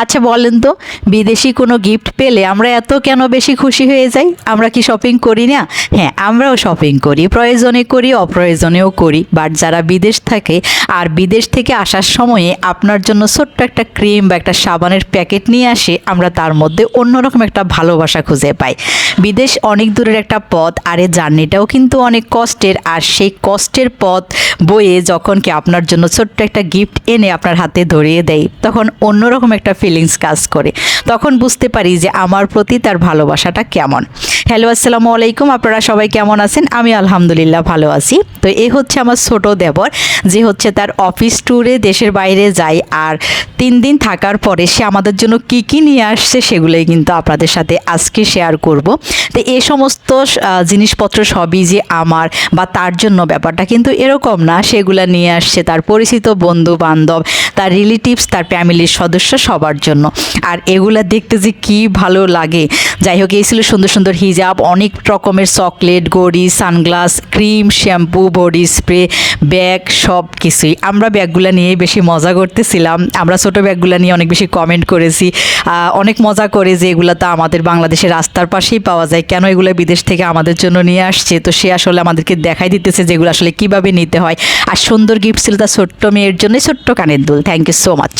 আচ্ছা বলেন তো, বিদেশি কোনো গিফট পেলে আমরা এত কেন বেশি খুশি হয়ে যাই? আমরা কি শপিং করি না? হ্যাঁ আমরাও শপিং করি, প্রয়োজনে করি, অপ্রয়োজনেও করি বাট যারা বিদেশ থাকে আর বিদেশ থেকে আসার সময়ে আপনার জন্য ছোট্ট একটা ক্রিম বা একটা সাবানের প্যাকেট নিয়ে আসে, আমরা তার মধ্যে অন্যরকম একটা ভালোবাসা খুঁজে পাই। বিদেশ অনেক দূরের একটা পথ, আর এই জার্নিটাও কিন্তু অনেক কষ্টের। আর সেই কষ্টের পথ বয়ে যখন কি আপনার জন্য ছোট্ট একটা গিফট এনে আপনার হাতে ধরিয়ে দেয়, তখন অন্যরকম একটা ফিলিংস কাজ করে। তখন বুঝতে পারি যে আমার প্রতি তার ভালোবাসাটা কেমন। হ্যালো আসসালামু আলাইকুম, আপনারা সবাই কেমন আছেন? আমি আলহামদুলিল্লাহ ভালো আছি। তো এ হচ্ছে আমার ছোট দেবর, যে হচ্ছে তার অফিস ট্যুরে দেশের বাইরে যায়, আর তিন দিন থাকার পরে সে আমাদের জন্য কি কি নিয়ে আসছে সেগুলোই কিন্তু আপনাদের সাথে আজকে শেয়ার করব। তো এই সমস্ত জিনিসপত্র সবই যে আমার বা তার জন্য ব্যাপারটা কিন্তু এরকম না। সেগুলা নিয়ে আসছে তার পরিচিত বন্ধু বান্ধব তার রিলেটিভস তার ফ্যামিলির সদস্য সবার জন্য। আর এগুলা দেখতে যে কি ভালো লাগে। যাই হোক, এই ছিল সুন্দর সুন্দর হিজাব, অনেক রকমের চকলেট, গড়ি, sunglass, cream, shampoo, body spray, bag সব কিছুই আমরা ব্যাগগুলো নিয়েই বেশি মজা করতেছিলাম। আমরা ছোটো ব্যাগগুলো নিয়ে অনেক বেশি কমেন্ট করেছি। অনেক মজা করে যে এগুলো তো আমাদের বাংলাদেশের রাস্তার পাশেই পাওয়া যায়। কেন এগুলো বিদেশ থেকে আমাদের জন্য নিয়ে আসছে? তো সে আসলে আমাদেরকে দেখাই দিতেছে যেগুলো আসলে কীভাবে নিতে হয়। আর সুন্দর গিফট ছিল তার ছোট্ট মেয়ের জন্য ছোট্ট কানের দুল। Thank you so much